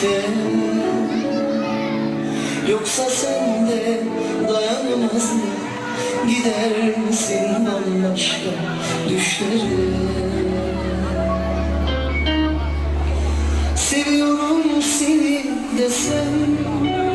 geçti Yoksa sen de dayanamaz mı? Gider misin bambaşka düşlere? Seviyorum seni desem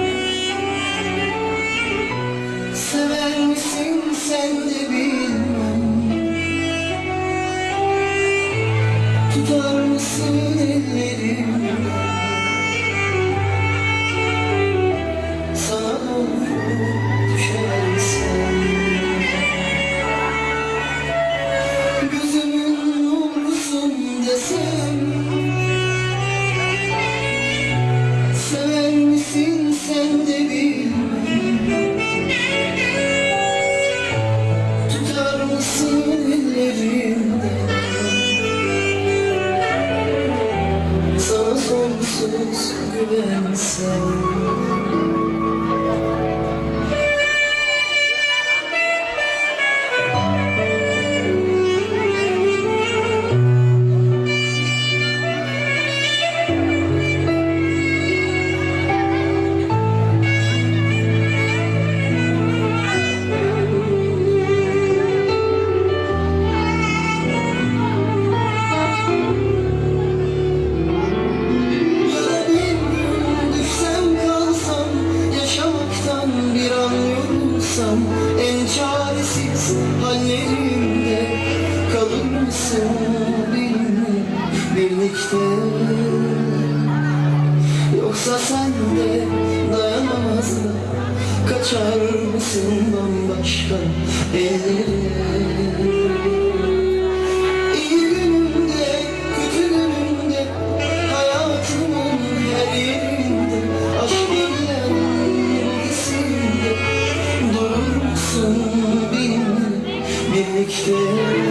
take it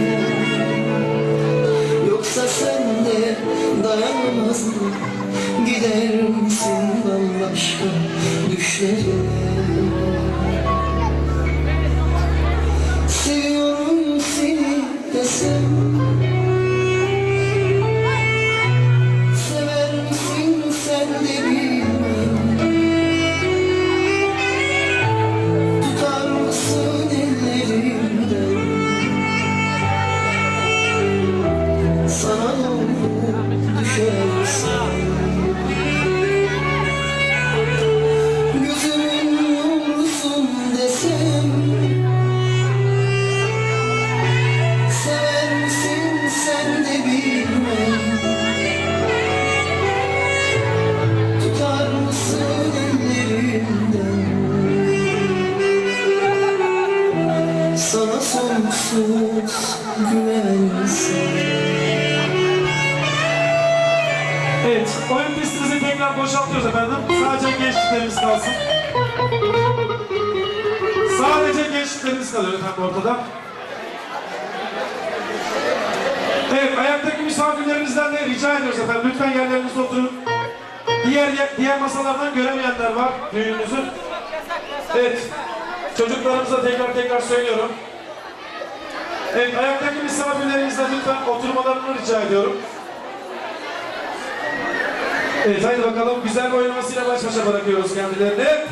Diğer masalardan göremeyenler var düğününüzü. Evet. Çocuklarımıza tekrar tekrar söylüyorum. Evet, ayaktaki misafirlerimizden lütfen oturmalarını rica ediyorum. Evet, haydi bakalım güzel bir oynamasıyla baş başa bırakıyoruz kendilerini.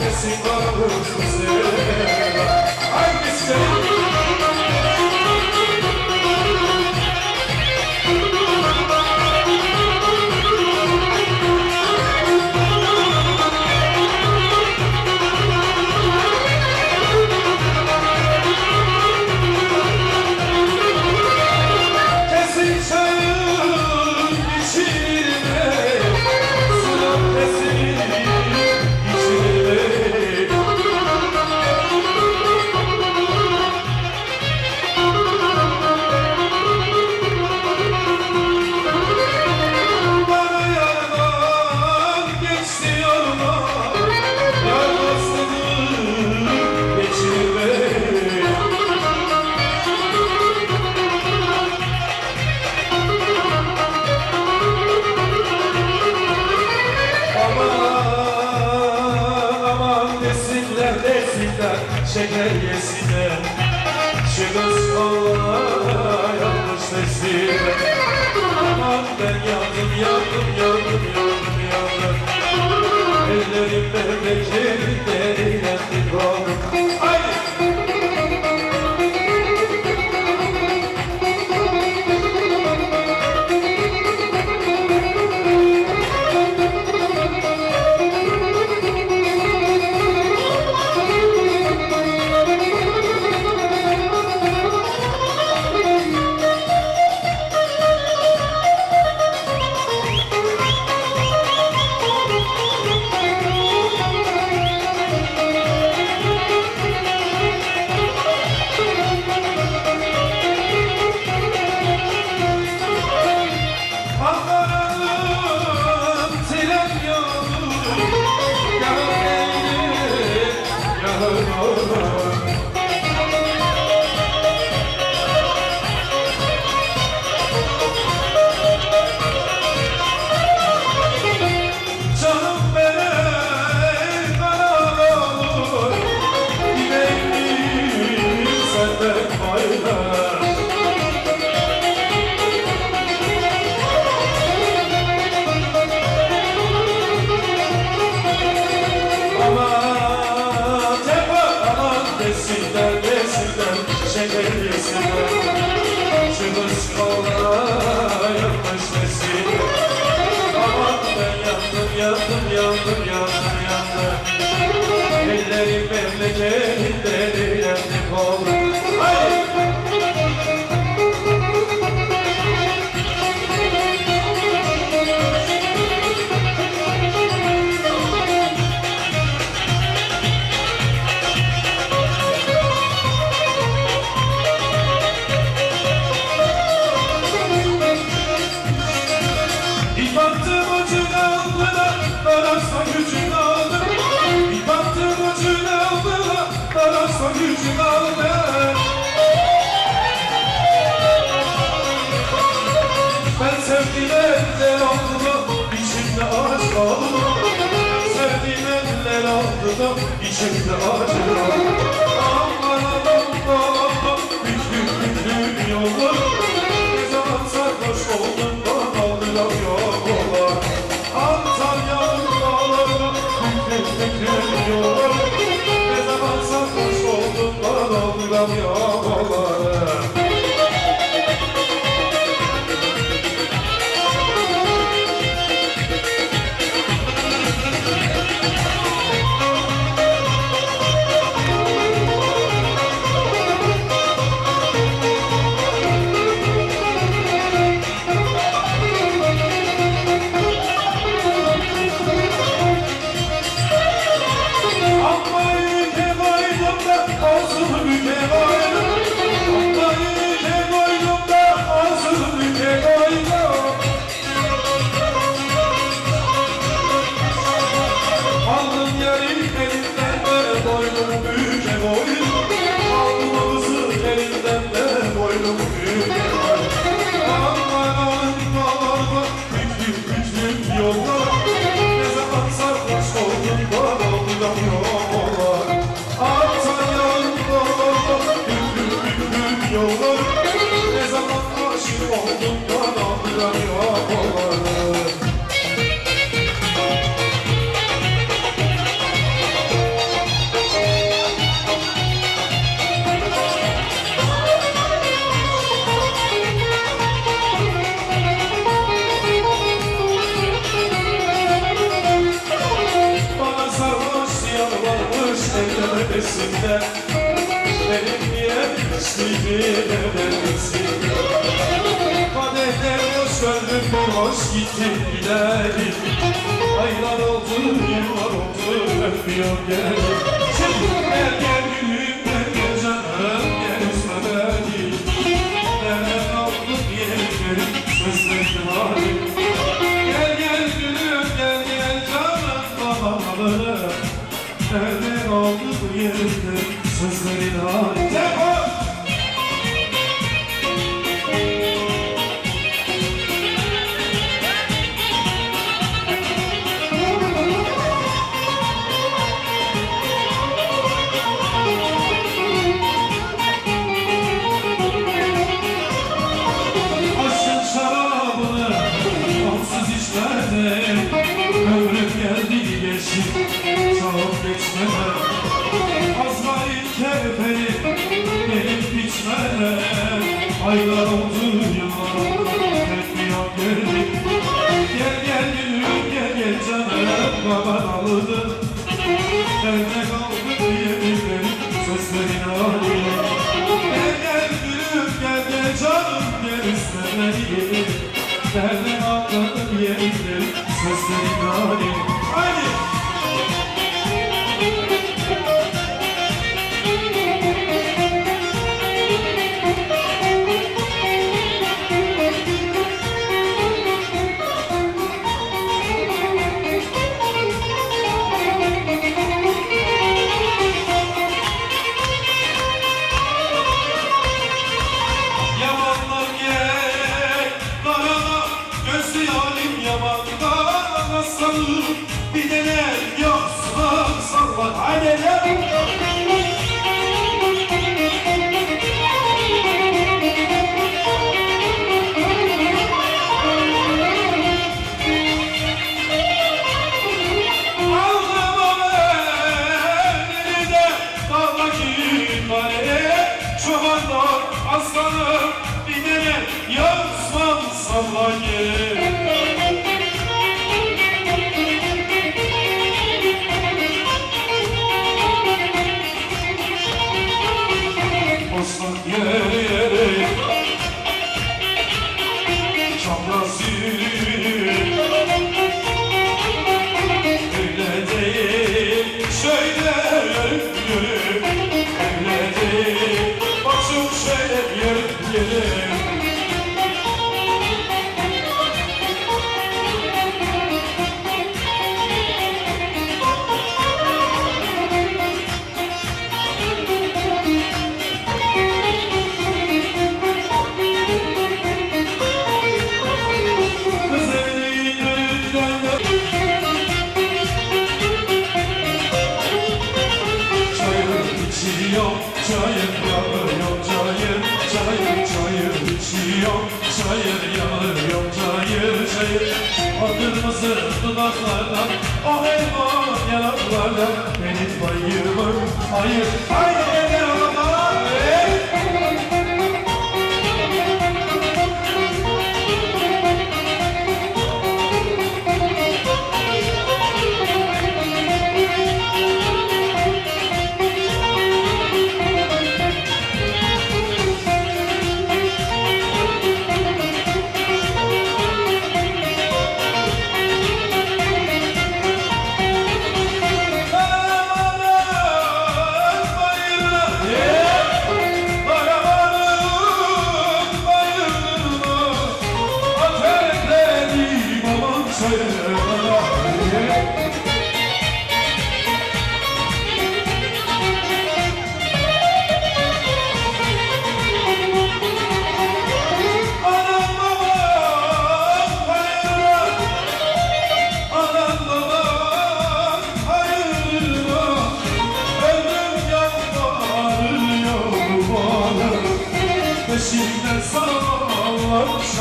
Nesin ağır bize yandım yandım yandım yandım yandım Ellerimde becerikleri yandı da içimde acılar çıkıyor gel. Çıkıyor gel gel gülümden canım gel sana değil. Nerede kaldın yerleri sözlerin hali Gel gel gülüm gel gel canım babaları Nerede kaldın yerleri sözlerin hali Aylar uzun yıllar Bekliyor geldik Gel gel gülüm gel gel canım Baban alıdı Evde kal Gott, eine Werbung! Dağlarda benim payım Hayır, hayır.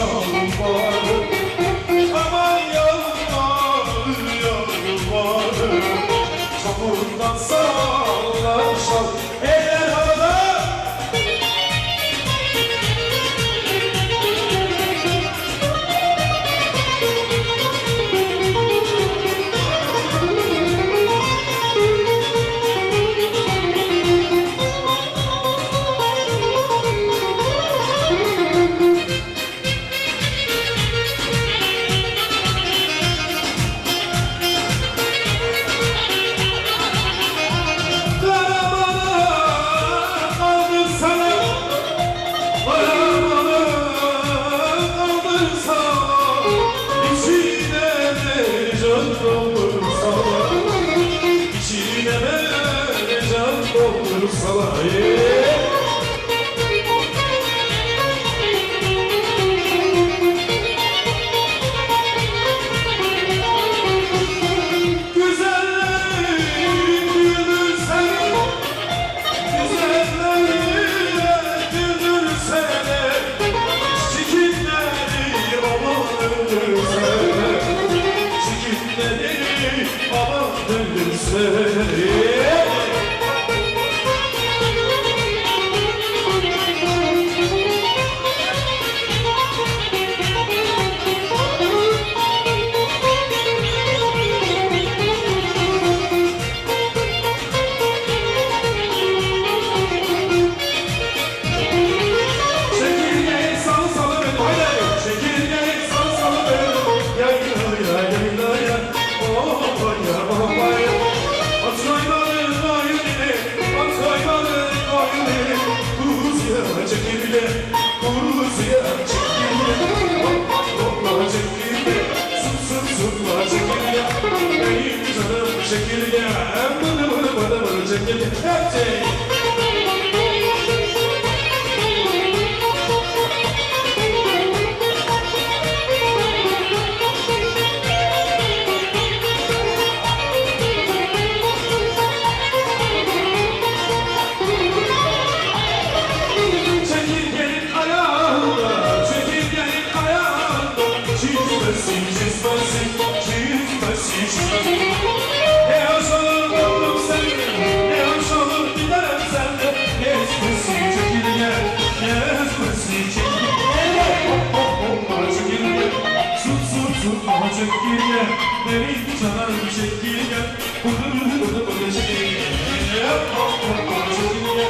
Oh boy. Virginia Tech Deniz çalar bir şekilde Bıdı bıdı bıdı bıdı şekilde Hop hop hop şekilde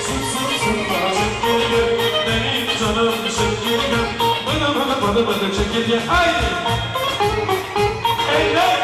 Sık sık sık bana şekilde Deniz çalar bir şekilde Bıdı bıdı bıdı bıdı şekilde Haydi. Eller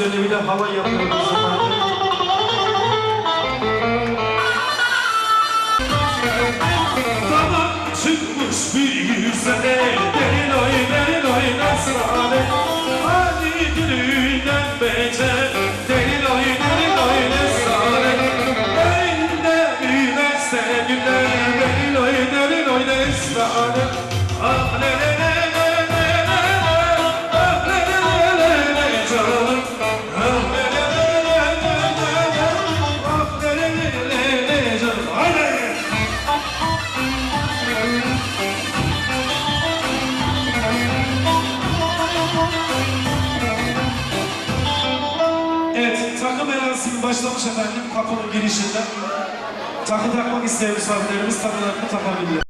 dönemiyle hava yapıyoruz. isteyen misafirlerimiz takılarını takabilirler.